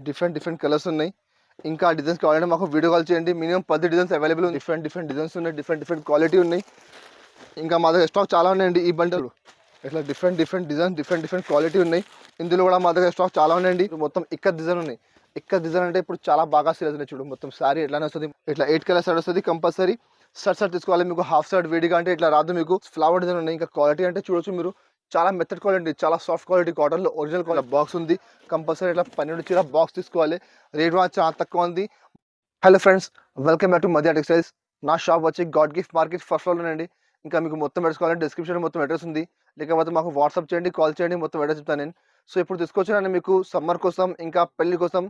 Different different colours ఉన్నాయి. ఇంకా designs కావాలంటే మాకు వీడియో కాల్ చేయండి. మినిమం పది డిజైన్స్ అవైలబుల్ ఉంది డిఫరెంట్ డిఫరెంట్ డిజైన్స్ ఉన్నాయి. డిఫరెంట్ డిఫరెంట్ క్వాలిటీ ఉన్నాయి. ఇంకా మా దగ్గర స్టాక్ చాలా ఉన్నాయండి. ఈ బండలు ఇట్లా different different designs different different quality ఉన్నాయి. ఇందులో కూడా మా దగ్గర స్టాక్ చాలా ఉన్నాయండి. మొత్తం ఇక్కడ డిజైన్ ఉన్నాయి. ఇక్కడ డిజైన్ అంటే ఇప్పుడు చాలా బాగా సేల్ అవుతున్నాయి చూడు. మొత్తం సారీ ఎట్లానే వస్తుంది. ఇట్లా ఎయిట్ కలర్ సైడ్ వస్తుంది కంపల్సరీ షర్ట్ షర్ట్ తీసుకోవాలి. మీకు హాఫ్ షర్ట్ వేడిగా అంటే ఇట్లా రాదు మీకు. ఫ్లవర్ డిజైన్ ఉన్నాయి. ఇంకా క్వాలిటీ అంటే చూడొచ్చు మీరు. చాలా మెత్తడ్ క్వాలిటీ చాలా సాఫ్ట్ క్వాలిటీ కాటన్లో ఒరిజినల్ క్వాలిటీ బాక్స్ ఉంది. కంపల్సరీ ఇట్లా పన్నెండు చీర బాక్స్ తీసుకోవాలి. రేట్ మాత్రం చాలా తక్కువ ఉంది. Hello friends welcome back to Madhya textiles నా షాప్ వచ్చి గాడ్ గిఫ్ట్ మార్కెట్ ఫస్ట్ ఫ్లోర్లోనండి ఇంకా మీకు మొత్తం పెట్టుకోవాలి డిస్క్రిప్షన్ మొత్తం అడ్రస్ ఉంది. లేకపోతే మాకు వాట్సాప్ చేయండి కాల్ చేయండి మొత్తం అడ్రస్ చెప్తాను నేను. సో ఇప్పుడు తీసుకొచ్చిన మీకు సమ్మర్ కోసం ఇంకా పెళ్ళి కోసం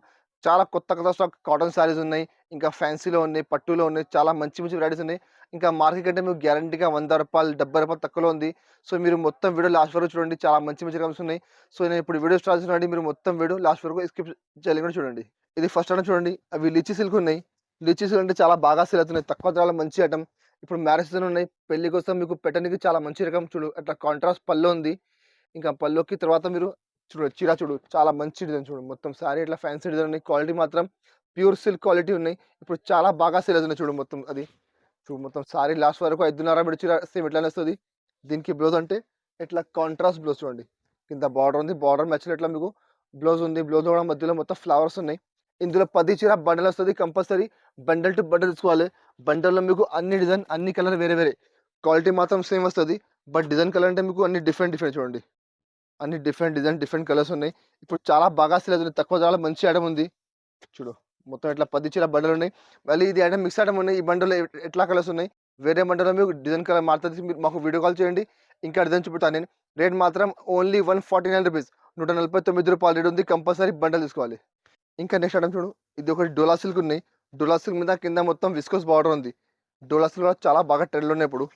చాలా కొత్త కొత్త స్టాక్ కాటన్ శారీస్ ఉన్నాయి. ఇంకా ఫ్యాన్సీలో ఉన్నాయి పట్టులో ఉన్నాయి చాలా మంచి మంచి వెరైటీస్ ఉన్నాయి. ఇంకా మార్కెట్ అంటే మీకు గ్యారంటీగా వంద రూపాయలు డెబ్బై రూపాయలు తక్కువలో ఉంది. సో మీరు మొత్తం వీడియో లాస్ట్ వరకు చూడండి. చాలా మంచి మంచి రకమ్స్ ఉన్నాయి. సో నేను ఇప్పుడు వీడియో స్టార్ట్ చేసినండి మీరు మొత్తం వీడియో లాస్ట్ వరకు స్కిప్ చేయలేకుండా చూడండి. ఇది ఫస్ట్ ఐటమ్ చూడండి. అవి లిచి సిల్క్ ఉన్నాయి. లిచి సిల్క్ అంటే చాలా బాగా సేల్ అవుతున్నాయి. తక్కువ ధరలో మంచి ఐటమ్. ఇప్పుడు మ్యారేజ్ సీజన్ ఉన్నాయి. పెళ్ళి కోసం మీకు పెట్టడానికి చాలా మంచి రకం. చూడు అట్లా కాంట్రాస్ట్ పళ్ళు ఉంది. ఇంకా పళ్ళుకి తర్వాత మీరు చూడు చీర చూడు. చాలా మంచి డిజైన్ చూడు. మొత్తం సారీ ఇట్లా ఫ్యాన్సీ డిజైన్ ఉన్నాయి. క్వాలిటీ మాత్రం ప్యూర్ సిల్క్ క్వాలిటీ ఉన్నాయి. ఇప్పుడు చాలా బాగా సేల్ అవుతున్నాయి చూడు మొత్తం అది. చూడు మొత్తం సారీ లాస్ట్ వరకు ఐదున్నర పెట్టి చీర సేమ్ ఎట్లా వస్తుంది? దీనికి బ్లౌజ్ అంటే ఇట్లా కాంట్రాస్ట్ బ్లౌజ్ చూడండి. కింద బార్డర్ ఉంది బార్డర్ మ్యాచ్ ఎట్లా మీకు బ్లౌజ్ ఉంది బ్లౌజ్ కూడా మధ్యలో మొత్తం ఫ్లవర్స్ ఉన్నాయి. ఇందులో పది చీర బండల్ వస్తుంది కంపల్సరీ బండల్ టు బండల్ తీసుకోవాలి. బండల్లో మీకు అన్ని డిజైన్ అన్ని కలర్ వేరే వేరే. క్వాలిటీ మాత్రం సేమ్ వస్తుంది. బట్ డిజైన్ కలర్ అంటే మీకు అన్ని డిఫరెంట్ డిఫరెంట్ చూడండి. అన్ని డిఫరెంట్ డిజైన్ డిఫరెంట్ కలర్స్ ఉన్నాయి. ఇప్పుడు చాలా బాగా సేల్ అవుతుంది. తక్కువ చాలా మంచి ఐటమ్ ఉంది. చూడు. మొత్తం ఇట్లా పది చీర బండలు ఉన్నాయి మళ్ళీ ఇది అంటే మిక్స్ ఐటమ్ ఉన్నాయి. ఈ బండలో ఎట్లా కలర్స్ ఉన్నాయి? వేరే బండలో మీకు డిజైన్ కలర్ మారుతుంది. మీరు మాకు వీడియో కాల్ చేయండి. ఇంకా డిజైన్ చూపుతాను నేను రేట్ మాత్రం only one forty nine rupees నూట నలభై తొమ్మిది రూపాయలు రేట్ ఉంది. కంపల్సరీ బండలు తీసుకోవాలి. ఇంకా నెక్స్ట్ ఐటమ్ చూడు. ఇది ఒకటి డోలా సిల్క్ ఉన్నాయి. డోలా సిల్క్ మీద కింద మొత్తం విస్కోస్ బార్డర్ ఉంది. డోలా సిల్క్ కూడా చాలా బాగా ట్రెండ్లో ఉన్నాయి ఇప్పుడు.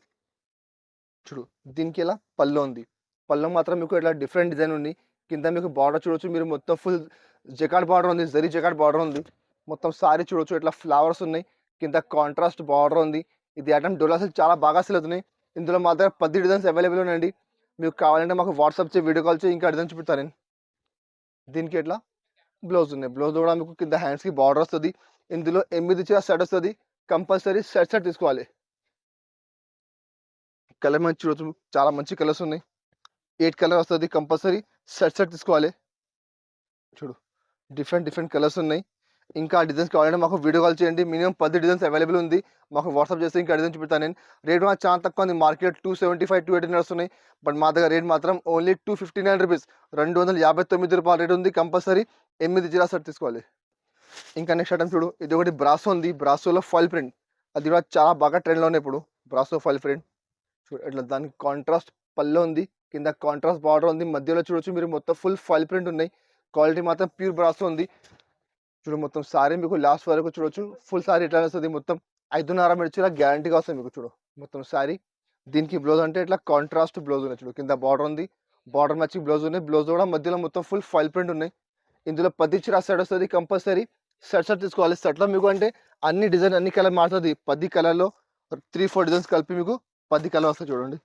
చూడు. దీనికి ఇలా పళ్ళు ఉంది. పళ్ళు మాత్రం మీకు ఇట్లా డిఫరెంట్ డిజైన్ ఉంది కింద మీకు బార్డర్ చూడొచ్చు. మీరు మొత్తం ఫుల్ జకాడ్ బార్డర్ ఉంది. జరీ జకాడ్ బార్డర్ ఉంది. మొత్తం సారీ చూడొచ్చు. ఇట్లా ఫ్లవర్స్ ఉన్నాయి. కింద కాంట్రాస్ట్ బార్డర్ ఉంది. ఇది ఐటమ్ డోలా చాలా బాగా సెల్ అవుతున్నాయి. ఇందులో మా దగ్గర పది డిజైన్స్ అవైలబుల్ ఉన్నాయండి. మీకు కావాలంటే మాకు వాట్సాప్ చేసి వీడియో కాల్ చేసి ఇంకా డిజైన్ చూపిస్తాను నేను. దీనికి ఎట్లా? బ్లౌజ్ ఉన్నాయి. బ్లౌజ్ కూడా మీకు కింద హ్యాండ్స్కి బార్డర్ వస్తుంది. ఇందులో ఎనిమిది చీర సెట్ వస్తుంది. కంపల్సరీ సెట్ సెట్ తీసుకోవాలి. కలర్ మంచి చూడొచ్చు. చాలా మంచి కలర్స్ ఉన్నాయి. ఎయిట్ కలర్ వస్తుంది. కంపల్సరీ సెట్ సెట్ తీసుకోవాలి. చూడు. డిఫరెంట్ డిఫరెంట్ కలర్స్ ఉన్నాయి. ఇంకా డిజైన్స్ కావాలంటే మాకు వీడియో కాల్ చేయండి. మినిమం పది డిజైన్స్ అవైలబుల్ ఉంది. మాకు వాట్సాప్ చేస్తే ఇంకా డిజైన్ చూపిస్తాను నేను. రేట్ మాత్రం చాలా తక్కువ ఉంది. Market two seventy five two eighty నడుస్తున్నాయి బట్ మా దగ్గర రేట్ మాత్రం only two fifty nine rupees రెండు వందల యాభై తొమ్మిది రూపాయల రేట్ ఉంది కంపల్సరీ ఎనిమిది జిరా సెట్ తీసుకోవాలి. ఇంకా నెక్స్ట్ ఐటమ్ చూడు. ఇది ఒకటి బ్రాసో ఉంది. బ్రాసోలో ఫైల్ ప్రింట్ అది కూడా చాలా బాగా ట్రెండ్లో ఉన్నాయి ఇప్పుడు. బ్రాసో ఫైల్ ప్రింట్ చూడు ఇట్లా దానికి కాంట్రాస్ట్ పల్లె ఉంది. కింద కాంట్రాస్ట్ బార్డర్ ఉంది. మధ్యలో చూడొచ్చు మీరు. మొత్తం ఫుల్ ఫైల్ ప్రింట్ ఉన్నాయి. క్వాలిటీ మాత్రం ప్యూర్ బ్రాసో ఉంది. చూడు మొత్తం సారీ మీకు లాస్ట్ వరకు చూడొచ్చు. ఫుల్ సారీ ఎట్లా వస్తుంది మొత్తం ఐదున్నర మిర్చిలా గ్యారంటీగా వస్తుంది మీకు చూడు. మొత్తం సారీ. దీనికి బ్లౌజ్ అంటే ఇట్లా కాంట్రాస్ట్ బ్లౌజ్ ఉన్నాయి చూడు. కింద బార్డర్ ఉంది. బార్డర్ మ్యాచింగ్ బ్లౌజ్ ఉన్నాయి. బ్లౌజ్ కూడా మధ్యలో మొత్తం ఫుల్ ఫైల్ ప్రింట్ ఉన్నాయి. ఇందులో పది చీర సెట్ వస్తుంది కంపల్సరీ సెట్ సెట్ తీసుకోవాలి. సెట్లో మీకు అంటే అన్ని డిజైన్ అన్ని కలర్ మారుతుంది. పది కలర్లో త్రీ ఫోర్ డిజైన్స్ కలిపి మీకు పది కలర్ వస్తాయి చూడండి.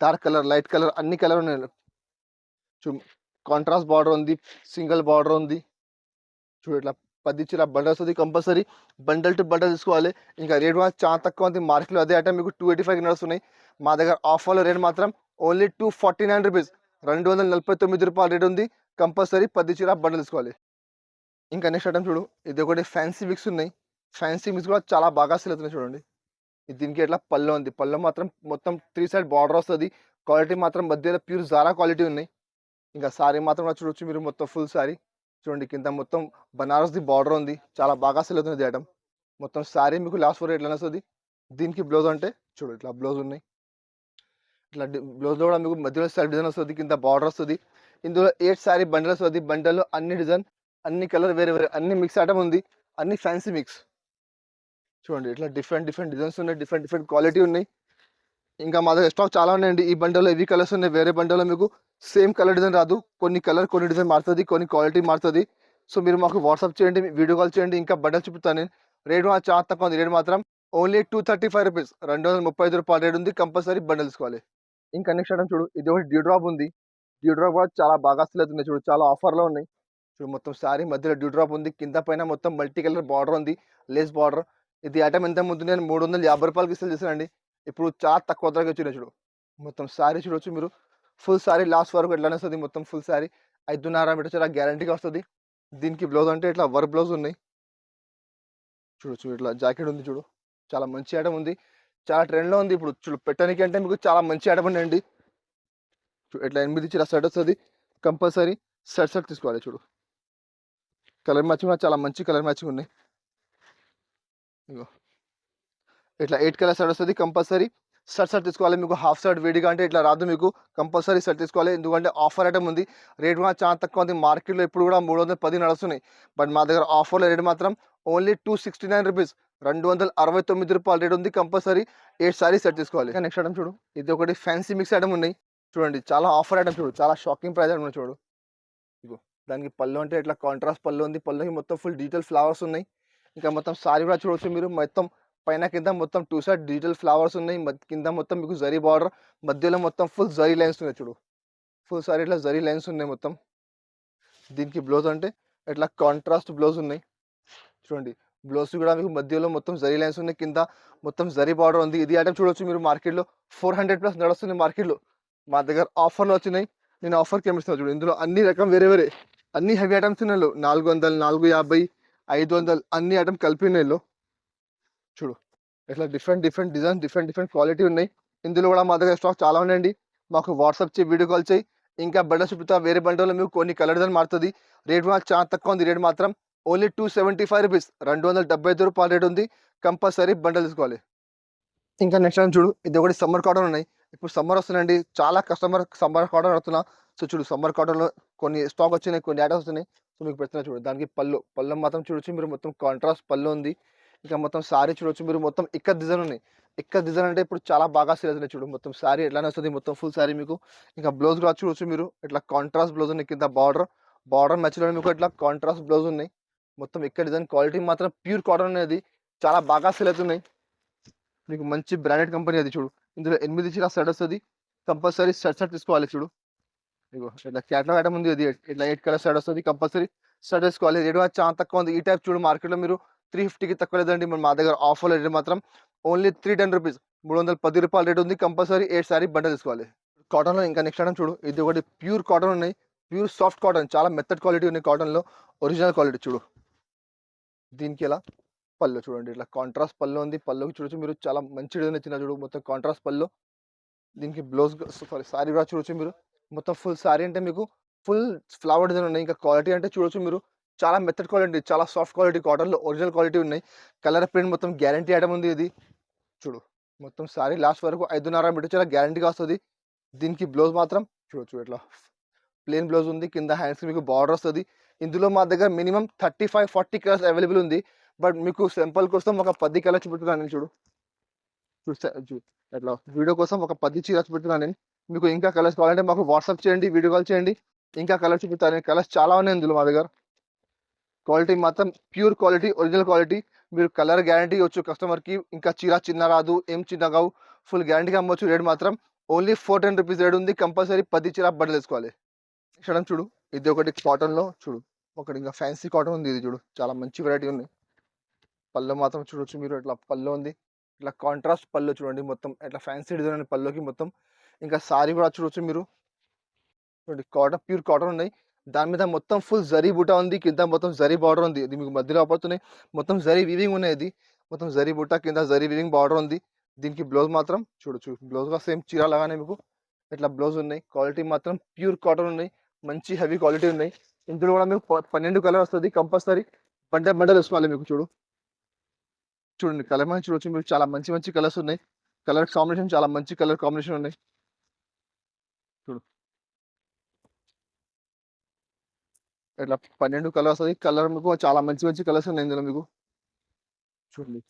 డార్క్ కలర్ లైట్ కలర్ అన్ని కలర్ ఉన్నాయి. చూ కాంట్రాస్ట్ బార్డర్ ఉంది. సింగిల్ బార్డర్ ఉంది. చూడు ఇట్లా పది చీర బండల్ వస్తుంది కంపల్సరీ. బండల్ టు బండల్ తీసుకోవాలి. ఇంకా రేట్ మాత్రం చాలా తక్కువ ఉంది. మార్కెట్లో అదే ఐటమ్ మీకు టూ ఎయిటీ ఫైవ్ నడుస్తున్నాయి మా దగ్గర ఆఫర్లో రేట్ మాత్రం only two forty nine rupees రెండు వందల నలభై తొమ్మిది రూపాయల రేట్ ఉంది. కంపల్సరీ పది చీర బండల్ తీసుకోవాలి. ఇంకా నెక్స్ట్ ఐటమ్ చూడు. ఇది ఒకటి ఫ్యాన్సీ మిక్స్ ఉన్నాయి. ఫ్యాన్సీ మిక్స్ కూడా చాలా బాగా సేల్ అవుతున్నాయి చూడండి. దీనికి ఎట్లా పళ్ళు ఉంది. పళ్ళు మాత్రం మొత్తం త్రీ సైడ్ బార్డర్ వస్తుంది. క్వాలిటీ మాత్రం మధ్యలో ప్యూర్ జారా క్వాలిటీ ఉన్నాయి. ఇంకా సారీ మాత్రం చూడొచ్చు మీరు మొత్తం ఫుల్ సారీ చూడండి కింద మొత్తం బనారస్ది బార్డర్ ఉంది. చాలా బాగా సెల్ అవుతుంది ఐటమ్ మొత్తం శారీ మీకు లాస్ట్ ఫోర్ ఎట్లా వస్తుంది. దీనికి బ్లౌజ్ అంటే చూడు ఇట్లా బ్లౌజ్ ఉన్నాయి. ఇట్లా బ్లౌజ్లో కూడా మీకు మధ్యలో సెల్ఫ్ డిజైన్ వస్తుంది కింద బార్డర్ వస్తుంది. ఇందులో ఎయిట్ శారీ బండల్ వస్తుంది. బండల్లో అన్ని డిజైన్ అన్ని కలర్ వేరే వేరే అన్ని మిక్స్ ఐటమ్ ఉంది. అన్ని ఫ్యాన్సీ మిక్స్ చూడండి ఇట్లా డిఫరెంట్ డిఫరెంట్ డిజైన్స్ ఉన్నాయి. డిఫరెంట్ డిఫరెంట్ క్వాలిటీ ఉన్నాయి. ఇంకా మా దగ్గర స్టాక్ చాలా ఉన్నాయండి. ఈ బండల్లో ఇవి కలర్స్ ఉన్నాయి. వేరే బండలో మీకు సేమ్ కలర్ డిజైన్ రాదు. కొన్ని కలర్ కొన్ని డిజైన్ మారుతుంది కొన్ని క్వాలిటీ మారుతుంది. సో మీరు మాకు వాట్సాప్ చేయండి వీడియో కాల్ చేయండి ఇంకా బండలు చూపుతాను నేను. రేట్ మాత్రం చాలా తక్కువ ఉంది. రేట్ మాత్రం only two thirty five rupees. రెండు వందల ముప్పై ఐదు రూపాయల రేట్ ఉంది. కంపల్సరీ బండల్ తీసుకోవాలి. ఇంకా నెక్స్ట్ ఐటమ్ చూడు. ఇది ఒకటి డ్యూ డ్రాప్ ఉంది. డ్యూ డ్రాప్ కూడా చాలా బాగా సెల్ అవుతుంది. చూడు చాలా ఆఫర్లో ఉన్నాయి. చూడు మొత్తం శారీ మధ్యలో డ్యూ డ్రాప్ ఉంది. కింద పైన మొత్తం మల్టీ కలర్ బార్డర్ ఉంది. Lace border. ఇది ఐటమ్ ఎంత ముందు నేను మూడు వందల యాభై రూపాయలకి సెల్ చేశానండి. ఇప్పుడు చాలా తక్కువ ధరకి వచ్చినాయి చూడు. మొత్తం శారీ చూడొచ్చు మీరు. ఫుల్ శారీ లాస్ట్ వరకు ఎట్లానే వస్తుంది మొత్తం ఫుల్ శారీ ఐదున్నర మీటర్ చాలా గ్యారంటీగా వస్తుంది. దీనికి బ్లౌజ్ అంటే ఇట్లా వర్క్ బ్లౌజ్ ఉన్నాయి. చూడొచ్చు ఇట్లా జాకెట్ ఉంది చూడు. చాలా మంచి ఐటమ్ ఉంది. చాలా ట్రెండ్లో ఉంది ఇప్పుడు. చూడు పెట్టడానికి అంటే మీకు చాలా మంచి ఐటమ్ ఉండండి. ఇట్లా ఎనిమిది ఇచ్చి సెట్ వస్తుంది. కంపల్సరీ సెట్ సెట్ తీసుకోవాలి చూడు. కలర్ మ్యాచింగ్ కూడా చాలా మంచి కలర్ మ్యాచింగ్ ఉన్నాయి. ఇగో. ఇట్లా ఎయిట్ కలర్ సెట్ వస్తుంది కంపల్సరీ. షర్ట్ షర్ట్ తీసుకోవాలి. మీకు హాఫ్ షర్ట్ వేడిగా అంటే ఇట్లా రాదు మీకు. కంపల్సరీ షర్ట్ తీసుకోవాలి. ఎందుకంటే ఆఫర్ ఐటమ్ ఉంది. రేట్ కూడా చాలా తక్కువ ఉంది. మార్కెట్లో ఇప్పుడు కూడా మూడు వందల పది నడుస్తున్నాయి. బట్ మా దగ్గర ఆఫర్లో రేట్ మాత్రం only two sixty nine rupees. రెండు వందల అరవై తొమ్మిది రూపాయలు రేట్ ఉంది కంపల్సరీ. ఎయిట్ సారీ సెట్ తీసుకోవాలి? నెక్స్ట్ ఐటమ్ చూడు. ఇది ఒకటి ఫ్యాన్సీ మిక్స్ ఐటమ్ ఉన్నాయి. చూడండి చాలా ఆఫర్ ఐటమ్ చూడు. చాలా షాకింగ్ ప్రైస్ ఐటమ్ చూడు. ఇగో దానికి పళ్ళు అంటే ఇట్లా కాంట్రాస్ట్ పళ్ళు ఉంది. పళ్ళుకి మొత్తం ఫుల్ డిజిటల్ ఫ్లవర్స్ ఉన్నాయి. ఇంకా మొత్తం సారీ కూడా చూడవచ్చు మీరు. మొత్తం పైన కింద మొత్తం టూ సైడ్ డిజిటల్ ఫ్లవర్స్ ఉన్నాయి. కింద మొత్తం మీకు జరీ బార్డర్ మధ్యలో మొత్తం ఫుల్ జరీ లైన్స్ ఉన్నాయి చూడు. ఫుల్ సారీ ఇట్లా జరీ లైన్స్ ఉన్నాయి మొత్తం. దీనికి బ్లౌజ్ అంటే ఇట్లా కాంట్రాస్ట్ బ్లౌజ్ ఉన్నాయి. చూడండి బ్లౌజ్ కూడా మీకు మధ్యలో మొత్తం జరీ లైన్స్ ఉన్నాయి. కింద మొత్తం జరీ బార్డర్ ఉంది. ఇది ఐటమ్ చూడొచ్చు మీరు మార్కెట్లో. ఫోర్ హండ్రెడ్ ప్లస్ నడుస్తుంది మార్కెట్లో. మా దగ్గర ఆఫర్లు వచ్చినాయి. నేను ఆఫర్కి ఏమిస్తున్నాను చూడు. ఇందులో అన్ని రకం వేరే వేరే అన్ని హెవీ ఐటమ్స్ ఉన్నాయి నాలుగు వందలు నాలుగు యాభై ఐదు వందలు అన్ని ఐటమ్ కలిపి ఉన్నాయిలో చూడు. ఇట్లా different different design different different quality ఉన్నాయి. ఇందులో కూడా మా దగ్గర స్టాక్ చాలా ఉన్నాయండి. మాకు వాట్సాప్ చేయి వీడియో కాల్ చేయి. ఇంకా బండల్ చూపుతా వేరే బండల్లో మీకు కొన్ని కలర్ డిజైన్ మారుతుంది. రేట్ కూడా చాలా తక్కువ ఉంది రేట్ మాత్రం. Only two seventy five rupees రెండు వందల డెబ్బై ఐదు రూపాయల రేట్ ఉంది. కంపల్సరీ బండల్ తీసుకోవాలి. ఇంకా నెక్స్ట్ టైం చూడు. ఇది ఒకటి సమ్మర్ కాటన్ ఉన్నాయి. ఇప్పుడు సమ్మర్ వస్తుందండి. చాలా కస్టమర్ సమ్మర్ కాటన్ అడుగుతున్నా. సో చూడు సమ్మర్ కాటన్లో కొన్ని స్టాక్ వచ్చినాయి కొన్ని ఐటమ్స్ వస్తున్నాయి. సో మీకు పెడుతున్నా చూడు. దానికి పళ్ళు. పళ్ళు మాత్రం చూడొచ్చు. మీరు మొత్తం కాంట్రాస్ట్ పళ్ళు ఉంది. ఇంకా మొత్తం శారీ చూడొచ్చు మీరు మొత్తం ఇక్కడ డిజైన్ ఉన్నాయి. ఇక్కడ డిజైన్ అంటే ఇప్పుడు చాలా బాగా సేల్ ఉన్నాయి చూడు మొత్తం శారీ ఎట్లానే వస్తుంది మొత్తం ఫుల్ శారీ మీకు. ఇంకా బ్లౌజ్ కూడా చూడొచ్చు మీరు ఇట్లా కాంట్రాస్ట్ బ్లౌజ్ ఉన్నాయి కింద బార్డర్ బార్డర్ మ్యాచ్లో మీకు ఇట్లా కాంట్రాస్ట్ బ్లౌజ్ ఉన్నాయి. మొత్తం ఇక్కడ డిజైన్ క్వాలిటీ మాత్రం ప్యూర్ కాటన్ అనేది చాలా బాగా సేల్ అవుతున్నాయి. మీకు మంచి బ్రాండెడ్ కంపెనీ అది చూడు. ఇందులో ఎనిమిది చీర సెట్ వస్తుంది. కంపల్సరీ సెట్ సెట్ తీసుకోవాలి చూడు. మీకు ఇట్లా క్యాట్లాగ్ ఐటమ్ ఉంది ఇది ఇట్లా ఎయిట్ కలర్ సెట్ వస్తుంది కంపల్సరీ సెట్ తీసుకోవాలి రేట్ చాలా తక్కువ ఉంది. ఈ టైప్ చూడు మార్కెట్లో మీరు త్రీ ఫిఫ్టీకి తక్కువ లేదండి. మన మా దగ్గర ఆఫర్ రేట్ మాత్రం ఓన్లీ త్రీ టెన్ రూపీస్. మూడు వందల పది రూపాయల రేట్ ఉంది. కంపల్సరీ ఎయిట్ సారీ బండ తీసుకోవాలి. కాటన్లో ఇంకా నెక్స్ట్ ఐటమ్ చూడు. ఇది ఒకటి ప్యూర్ కాటన్ ఉన్నాయి. Pure soft cotton. చాలా మెత్తడ్ క్వాలిటీ ఉన్నాయి కాటన్లో. ఒరిజినల్ క్వాలిటీ చూడు. దీనికి ఎలా? పళ్ళు చూడండి. ఇట్లా కాంట్రాస్ట్ పళ్ళు ఉంది. పళ్ళుకి చూడొచ్చు మీరు. చాలా మంచి డిజైన్ ఇచ్చిన చూడు. మొత్తం కాంట్రాస్ట్ పళ్ళు. దీనికి బ్లౌజ్ సారీ సారీ కూడా చూడొచ్చు మీరు. మొత్తం ఫుల్ సారీ అంటే మీకు ఫుల్ ఫ్లవర్ డిజైన్ ఉన్నాయి. ఇంకా క్వాలిటీ అంటే చూడొచ్చు మీరు. చాలా మెథడ్ క్వాలిటీ చాలా సాఫ్ట్ క్వాలిటీ కాటన్లో ఒరిజినల్ క్వాలిటీ ఉన్నాయి. కలర్ ప్రింట్ మొత్తం గ్యారంటీ ఐటమ్ ఉంది ఇది. చూడు మొత్తం సారీ లాస్ట్ వరకు ఐదున్నర మీటర్ చాలా గ్యారంటీగా వస్తుంది. దీనికి బ్లౌజ్ మాత్రం చూడొచ్చు ఇట్లా ప్లేన్ బ్లౌజ్ ఉంది. కింద హ్యాండ్స్ మీకు బార్డర్ వస్తుంది. ఇందులో మా దగ్గర minimum thirty five forty colours available ఉంది. బట్ మీకు సింపుల్ కోసం ఒక పది కలర్ చూపెట్టున్నాను నేను చూడు. చూస్తే అట్లా వీడియో కోసం ఒక పది చీరస్ చూపెట్టున్నాను నేను. మీకు ఇంకా కలర్స్ కావాలంటే మాకు వాట్సాప్ చేయండి వీడియో కాల్ చేయండి. ఇంకా కలర్స్ చూపిస్తాను కలర్స్ చాలా ఉన్నాయి ఇందులో మా దగ్గర. క్వాలిటీ మాత్రం ప్యూర్ క్వాలిటీ ఒరిజినల్ క్వాలిటీ. మీరు కలర్ గ్యారంటీ ఇవ్వచ్చు కస్టమర్కి. ఇంకా చీర చిన్న రాదు ఏం చిన్న కావు ఫుల్ గ్యారంటీగా అమ్మవచ్చు రేట్ మాత్రం. Only four ten rupees rate ఉంది. కంపల్సరీ పది చీర బట్టలు వేసుకోవాలి. ఇక్కడ చూడు ఇది ఒకటి కాటన్లో చూడు. ఒకటి ఇంకా ఫ్యాన్సీ కాటన్ ఉంది ఇది చూడు. చాలా మంచి వెరైటీ ఉంది. పళ్ళు మాత్రం చూడొచ్చు మీరు. ఇట్లా పళ్ళు ఉంది. ఇట్లా కాంట్రాస్ట్ పళ్ళు చూడండి మొత్తం. ఇట్లా ఫ్యాన్సీ డిజైన్ ఉంది పళ్ళుకి మొత్తం. ఇంకా సారీ కూడా చూడొచ్చు మీరు. చూడండి కాటన్ ప్యూర్ కాటన్ ఉన్నాయి. దాని మీద మొత్తం ఫుల్ జరీ బుట్ట ఉంది కింద మొత్తం జరీ బార్డర్ ఉంది. ఇది మీకు మధ్యలో పడుతున్నాయి మొత్తం జరీ వీవింగ్ ఉన్నాయి ఇది. మొత్తం జరీ బుట్ట కింద జరీ వీవింగ్ బార్డర్ ఉంది. దీనికి బ్లౌజ్ మాత్రం చూడొచ్చు బ్లౌజ్ సేమ్ చీర లాగానే మీకు. ఇట్లా బ్లౌజ్ ఉన్నాయి. క్వాలిటీ మాత్రం ప్యూర్ కాటన్ ఉన్నాయి. మంచి హెవీ క్వాలిటీ ఉన్నాయి. ఇందులో కూడా మీకు పన్నెండు కలర్ వస్తుంది కంపల్సరీ బండ బండలు వేసుకోవాలి మీకు చూడు. చూడండి కలర్ మంచి చూడొచ్చు. మీకు చాలా మంచి మంచి కలర్స్ ఉన్నాయి. కలర్ కాంబినేషన్ చాలా మంచి కలర్ కాంబినేషన్ ఉన్నాయి. చూడు. ఇట్లా పన్నెండు కలర్ వస్తుంది. కలర్ మీకు చాలా మంచి మంచి కలర్స్ ఉన్నాయి ఇందులో మీకు. చూడండి.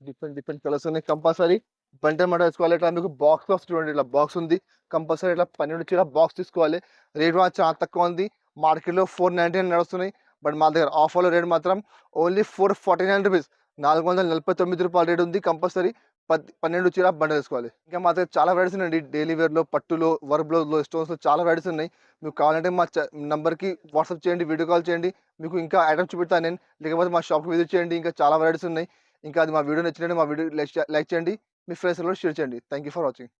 డిఫరెంట్ డిఫరెంట్ కలర్స్ ఉన్నాయి. కంపల్సరీ బండర్ మట వేసుకోవాలి. ఇట్లా మీకు బాక్స్ బాక్స్ చూడండి. ఇట్లా బాక్స్ ఉంది. కంపల్సరీ ఇట్లా పన్నెండు చీర బాక్స్ తీసుకోవాలి. రేట్ మాత్రం చాలా తక్కువ ఉంది. మార్కెట్లో ఫోర్ నైంటీ నైన్ నడుస్తున్నాయి. బట్ మా దగ్గర ఆఫర్లో రేట్ మాత్రం only four forty nine rupees నాలుగు వందల నలభై తొమ్మిది రూపాయల రేట్ ఉంది. కంపల్సరీ పది పన్నెండు చీర బండలు వేసుకోవాలి. ఇంకా మా దగ్గర చాలా వెరైటీస్ ఉన్నాయండి. డైలీ వేర్లో పట్టులో వర్క్ బ్లౌజ్లో స్టోన్స్లో చాలా వెరైటీస్ ఉన్నాయి. మీకు కావాలంటే మా నెంబర్కి వాట్సాప్ చేయండి వీడియో కాల్ చేయండి. మీకు ఇంకా ఐటమ్స్ చూపిస్తాను నేను. లేకపోతే మా షాప్కి విజిట్ చేయండి. ఇంకా చాలా వెరైటీస్ ఉన్నాయి. ఇంకా అది మా వీడియో నచ్చినట్టు మా వీడియో లైక్ చేయండి. మీ ఫ్రెండ్స్ కూడా షేర్ చేయండి. Thank you for watching